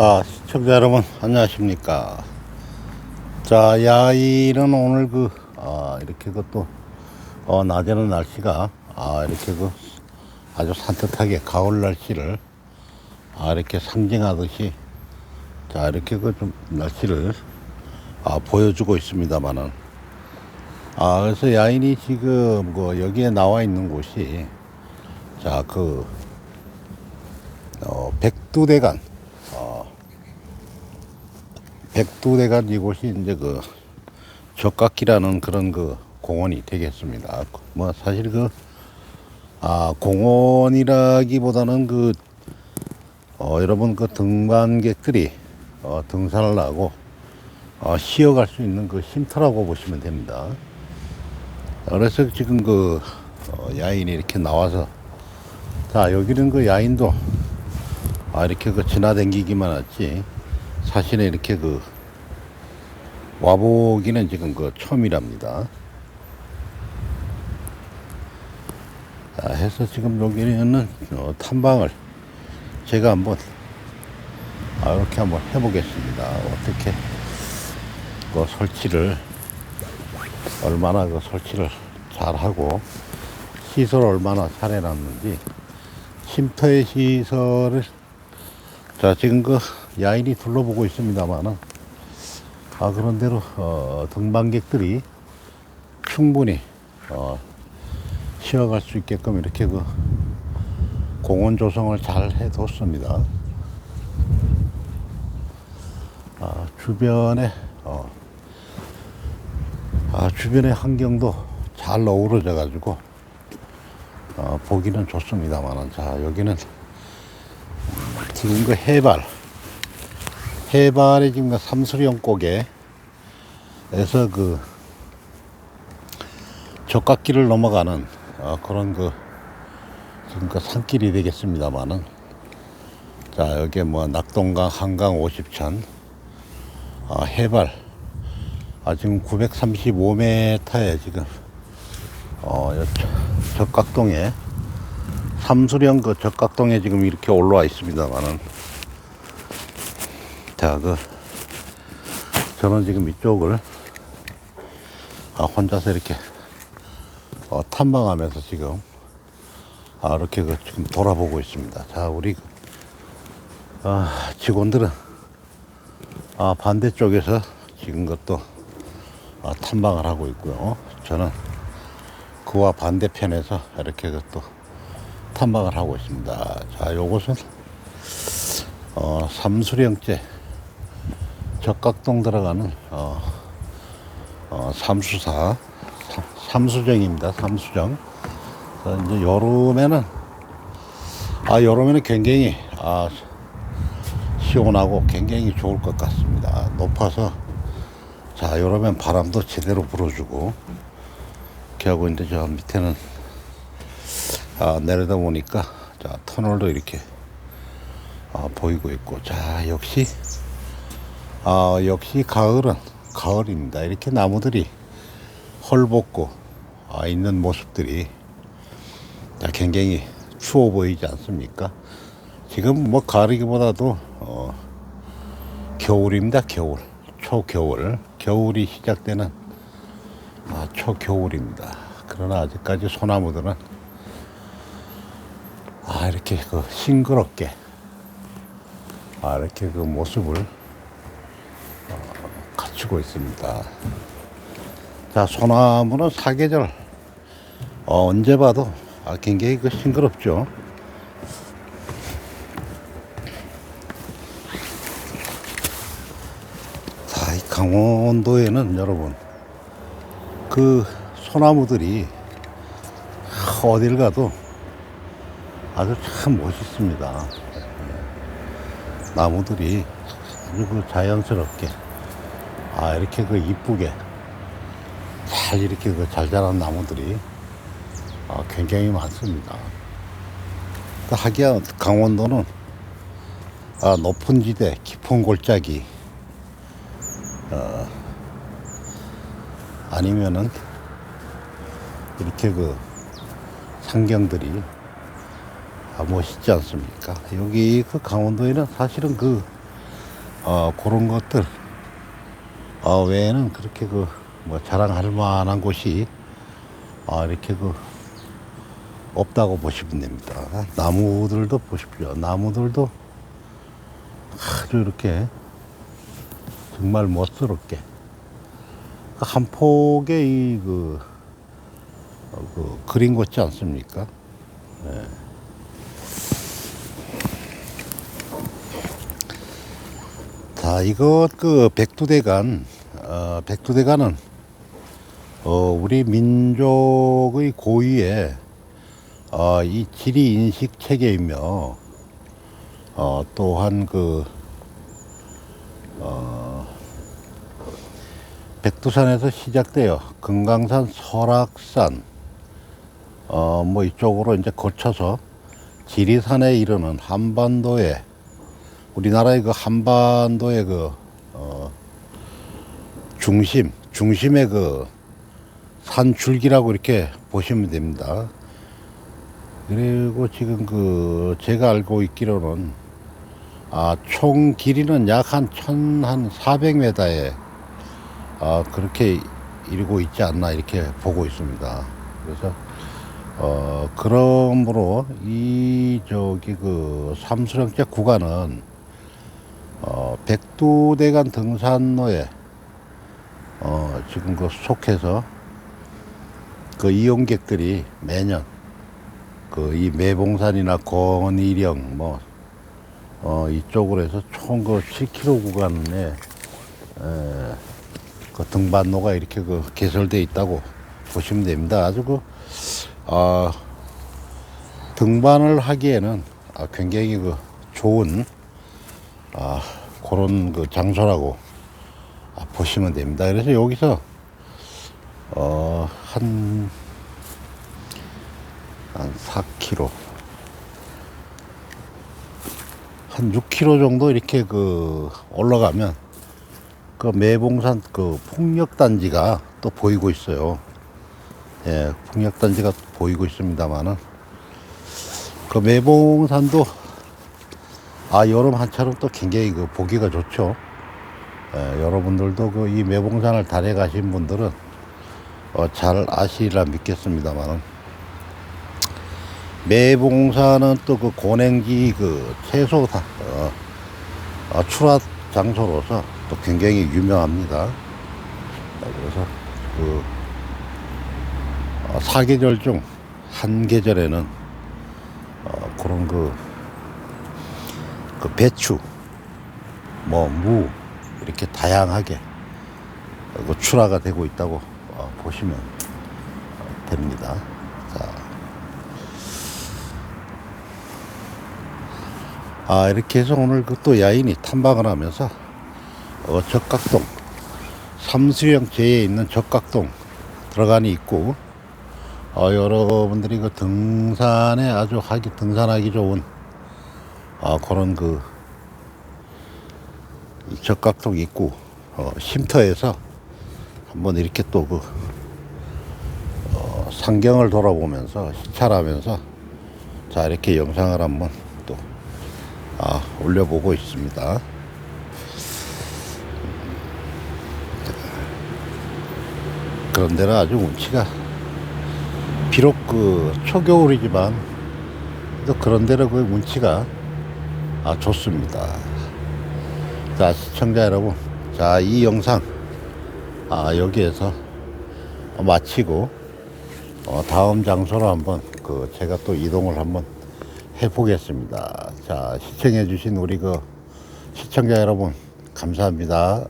아, 시청자 여러분, 안녕하십니까. 자, 야일은 오늘 그, 아, 이렇게 그 또, 어, 낮에는 날씨가, 아, 이렇게 그, 아주 산뜻하게 가을 날씨를, 아, 이렇게 상징하듯이, 자, 이렇게 그 좀 날씨를, 아, 보여주고 있습니다만은, 아, 그래서 야인이 지금 그, 여기에 나와 있는 곳이, 자, 그, 어, 백두대간, 백두대간 이곳이 이제 그 적각기라는 그런 그 공원이 되겠습니다. 뭐 사실 그 아, 공원이라기보다는 그 어, 여러분 그 등반객들이 어, 등산을 하고 어, 쉬어갈 수 있는 그 쉼터라고 보시면 됩니다. 그래서 지금 그 어, 야인이 이렇게 나와서 자 여기는 그 야인도 아 이렇게 그 지나다니기만 하지 사실은 이렇게 그 와보기는 지금 그 처음이랍니다. 자, 해서 지금 여기는 어, 탐방을 제가 한번 아, 이렇게 한번 해보겠습니다. 어떻게 그 설치를 얼마나 그 설치를 잘 하고 시설 얼마나 잘 해놨는지 쉼터의 시설을 자 지금 그 야인이 둘러보고 있습니다만은 아 그런 대로 어, 등반객들이 충분히 어, 쉬어갈 수 있게끔 이렇게 그 공원 조성을 잘 해뒀습니다. 아, 주변에 어, 아, 주변의 환경도 잘 어우러져 가지고 어, 보기는 좋습니다만은 자 여기는 지금 그 해발 해발이 지금 그 삼수령 꼭에에서 그 적각길을 넘어가는 어, 그런 그 지금 그 산길이 되겠습니다만은 자 여기 뭐 낙동강 한강 50천 아, 해발. 아 지금 935m에 지금 어 여- 적각동에 삼수령 그 적각동에 지금 이렇게 올라와 있습니다만은 자, 그, 저는 지금 이쪽을, 아, 혼자서 이렇게, 어, 탐방하면서 지금, 아, 이렇게 그, 지금 돌아보고 있습니다. 자, 우리, 아, 직원들은, 아, 반대쪽에서 지금 그것도, 아, 탐방을 하고 있고요. 저는 그와 반대편에서 이렇게 그것도 탐방을 하고 있습니다. 자, 요것은, 어, 삼수령째, 적각동 들어가는 어, 어, 삼수사 삼- 삼수정입니다. 삼수정. 이제 여름에는 아 여름에는 굉장히 아 시원하고 굉장히 좋을 것 같습니다. 높아서 자 여름엔 바람도 제대로 불어주고 하고 있는데 저 밑에는 아 내려다 보니까 자 터널도 이렇게 아, 보이고 있고 자 역시 아, 역시 가을은 가을입니다. 이렇게 나무들이 헐벗고 아, 있는 모습들이 자, 굉장히 추워 보이지 않습니까? 지금 뭐 가을이기보다도 어, 겨울입니다. 겨울, 초겨울, 겨울이 시작되는 아, 초겨울입니다. 그러나 아직까지 소나무들은 아, 이렇게 그 싱그럽게 아, 이렇게 그 모습을 갖추고 있습니다. 자, 소나무는 사계절 어, 언제 봐도 아, 굉장히 그 싱그럽죠. 자, 이 강원도에는 여러분 그 소나무들이 어딜 가도 아주 참 멋있습니다. 나무들이 아주 그 자연스럽게 아 이렇게 그 이쁘게 잘 이렇게 그 잘 자란 나무들이 아, 굉장히 많습니다. 그 하기야 강원도는 아, 높은 지대 깊은 골짜기 어, 아니면은 이렇게 그 상경들이 아, 멋있지 않습니까? 여기 그 강원도에는 사실은 그 어, 그런 것들 어, 외에는 그렇게 그 뭐 자랑할 만한 곳이 어, 이렇게 그 없다고 보시면 됩니다. 나무들도 보십시오. 나무들도 아주 이렇게 정말 멋스럽게 한 폭의 이그 어, 그 그림 같지 않습니까? 자, 이것 그 백두대간, 어, 백두대간은 어, 우리 민족의 고유의 어, 이 지리 인식 체계이며 어, 또한 그 어, 백두산에서 시작되어 금강산, 설악산 어, 뭐 이쪽으로 이제 거쳐서 지리산에 이르는 한반도에 우리나라의 그 한반도의 그 어, 중심, 중심의 그 산줄기라고 이렇게 보시면 됩니다. 그리고 지금 그 제가 알고 있기로는 아, 총 길이는 약 한 천한 400m에 아, 그렇게 이루고 있지 않나 이렇게 보고 있습니다. 그래서 어, 그러므로 이 저기 그 삼수령제 구간은 어, 백두대간 등산로에 어, 지금 그 속해서 그 이용객들이 매년 그 이 매봉산이나 건이령 뭐 어, 이쪽으로 해서 총 그 7km 구간에 에, 그 등반로가 이렇게 그 개설돼 있다고 보시면 됩니다. 아주 그 아, 등반을 하기에는 아, 굉장히 그 좋은 아, 그런 그 장소라고 아, 보시면 됩니다. 그래서 여기서 어, 한, 한 4km, 한 6km 정도 이렇게 그 올라가면 그 매봉산 그 풍력단지가 또 보이고 있어요. 예, 풍력단지가 보이고 있습니다만은 그 매봉산도 아 여름 한철은 또 굉장히 그 보기가 좋죠. 예, 여러분들도 그 이 매봉산을 달에 가신 분들은 어, 잘 아시리라 믿겠습니다만은 매봉산은 또 그 고냉지 그 채소 다, 어, 어, 출하 장소로서 또 굉장히 유명합니다. 어, 그래서 그 어, 사계절 중 한 계절에는 어, 그런 그, 그 배추, 뭐 무 이렇게 다양하게 출하가 되고 있다고 어, 보시면 어, 됩니다. 자, 아 이렇게 해서 오늘 그 또 야인이 탐방을 하면서 어, 적각동 삼수령 제에 있는 적각동 들어가니 있고 어, 여러분들이 그 등산에 아주 하기 등산하기 좋은 어, 그런 그 적각동 있고 어, 쉼터에서 한번 이렇게 또그 어, 상경을 돌아보면서 시찰하면서 자 이렇게 영상을 한번 또 아, 올려보고 있습니다. 그런 데는 아주 운치가 비록 그 초겨울이지만 또 그런 데는 그 운치가 아, 좋습니다. 자, 시청자 여러분. 자, 이 영상, 아, 여기에서 마치고, 어, 다음 장소로 한번, 그, 제가 또 이동을 한번 해 보겠습니다. 자, 시청해 주신 우리 그 시청자 여러분, 감사합니다.